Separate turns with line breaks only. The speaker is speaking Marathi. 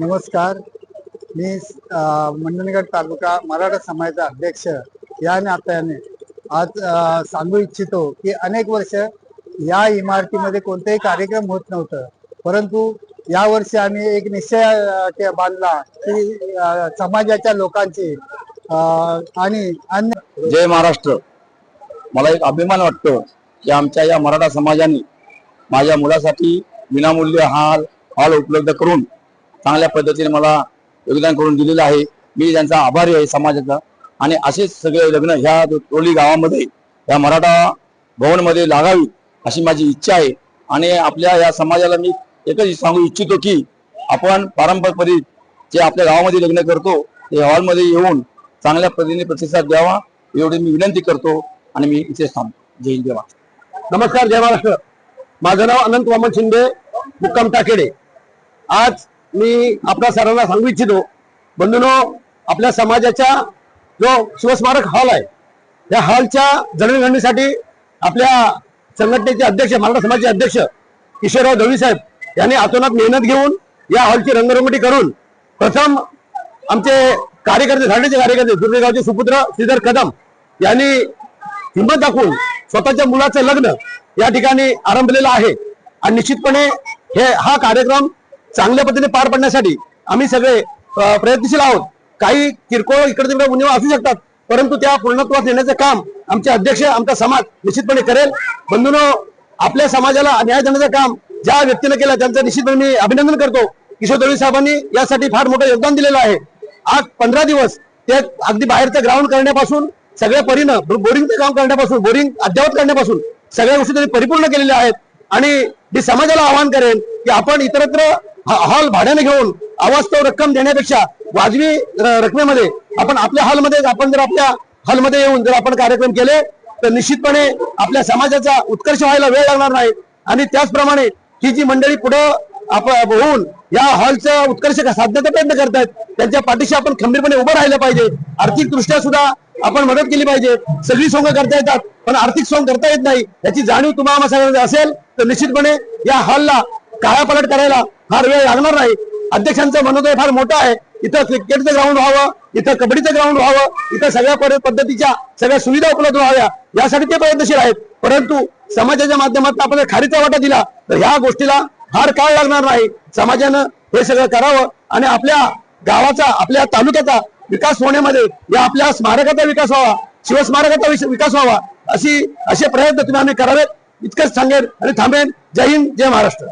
नमस्कार. मी अ, मंडणगड तालुका मराठा समाजाचा अध्यक्ष या नात्याने आज सांगू इच्छितो की अनेक वर्ष या इमारतीमध्ये कोणताही कार्यक्रम होत नव्हतं. परंतु या वर्षी आम्ही एक निश्चय बांधला की समाजाच्या लोकांची आणि अन्य
जय महाराष्ट्र. मला एक अभिमान वाटतो की आमच्या या मराठा समाजाने माझ्या मुलासाठी विनामूल्य हाल हॉल उपलब्ध करून चांगल्या पद्धतीने मला योगदान करून दिलेलं आहे. मी त्यांचा आभारी आहे समाजाचा. आणि असेच सगळे लग्न ह्या टोली गावामध्ये या मराठा भवनमध्ये लागावी अशी माझी इच्छा आहे. आणि आपल्या या समाजाला मी एकच सांगू इच्छितो की आपण पारंपरिक जे आपल्या गावामध्ये लग्न करतो ते हॉलमध्ये येऊन चांगल्या पद्धतीने प्रतिसाद द्यावा एवढी मी विनंती करतो आणि मी इथे थांबतो. जय हिंद देवा
नमस्कार जय महाराष्ट्र. माझं नाव अनंत वामन शिंदे मुक्काम टाकेडे. आज मी आपल्या सरांना सांगू इच्छितो बंधूनो आपल्या समाजाच्या जो शिवस्मारक हॉल आहे त्या हॉलच्या जडणघडणीसाठी आपल्या संघटनेचे अध्यक्ष मराठा समाजाचे अध्यक्ष किशोरराव दळवी साहेब यांनी आतोनात मेहनत घेऊन या हॉलची रंगरंगोटी करून प्रथम आमचे कार्यकर्ते झाडीचे कार्यकर्ते दुर्गेगावचे सुपुत्र श्रीधर कदम यांनी हिंमत दाखवून स्वतःच्या मुलाचं लग्न या ठिकाणी आरंभलेलं आहे. आणि निश्चितपणे हे हा कार्यक्रम चांगल्या पद्धतीने पार पडण्यासाठी आम्ही सगळे प्रयत्नशील आहोत. काही किरकोळ इकडे तिकडे उणीवा असू शकतात परंतु त्या पूर्णत्वात नेण्याचं काम आमचे अध्यक्ष आमचा समाज निश्चितपणे करेल. बंधून आपल्या समाजाला न्याय देण्याचं काम ज्या व्यक्तीने केलं त्यांचं निश्चितपणे मी अभिनंदन करतो. किशोर दळवी साहेबांनी यासाठी फार मोठं योगदान दिलेलं आहे. आज पंधरा दिवस ते अगदी बाहेरचं ग्राउंड करण्यापासून सगळ्या परीनं बोरिंगचं काम करण्यापासून बोरिंग अद्यावत करण्यापासून सगळ्या गोष्टी त्यांनी परिपूर्ण केलेल्या आहेत. आणि मी समाजाला आवाहन करेन की आपण इतरत्र हॉल भाड्याने घेऊन अवास्तव रक्कम देण्यापेक्षा वाजवी रकमेमध्ये आपण आपल्या हॉलमध्ये आपण जर आपल्या हॉलमध्ये येऊन जर आपण कार्यक्रम केले तर निश्चितपणे आपल्या समाजाचा उत्कर्ष व्हायला वेळ लागणार नाही. आणि त्याचप्रमाणे ही जी मंडळी पुढं होऊन या हॉलचा उत्कर्ष साधण्याचा प्रयत्न करतायत त्यांच्या पाठीशी आपण खंबीरपणे उभं राहिलं पाहिजे. आर्थिक दृष्ट्या सुद्धा आपण मदत केली पाहिजे. सगळी सोंग करता येतात पण आर्थिक सोंग करता येत नाही. याची जाणीव तुम्हाला सगळ्यांना असेल तर निश्चितपणे या हॉलला काळापलट करायला फार वेळ लागणार नाही. अध्यक्षांचं मनोदय फार मोठं आहे. इथं क्रिकेटचं ग्राउंड व्हावं इथं कबड्डीचं ग्राउंड व्हावं इथं सगळ्या पद्धतीच्या सगळ्या सुविधा उपलब्ध व्हाव्या यासाठी ते प्रयत्नशील आहेत. परंतु समाजाच्या माध्यमातून आपण खारीचा वाटा दिला तर ह्या गोष्टीला फार काळ लागणार नाही. समाजानं हे सगळं करावं आणि आपल्या गावाचा आपल्या तालुक्याचा विकास होण्यामध्ये या आपल्या स्मारकाचा विकास व्हावा शिवस्मारकाचा विकास व्हावा अशी असे प्रयत्न तुम्ही आम्ही करावेत. इतकंच सांगेन आणि थांबेन. जय हिंद जय महाराष्ट्र.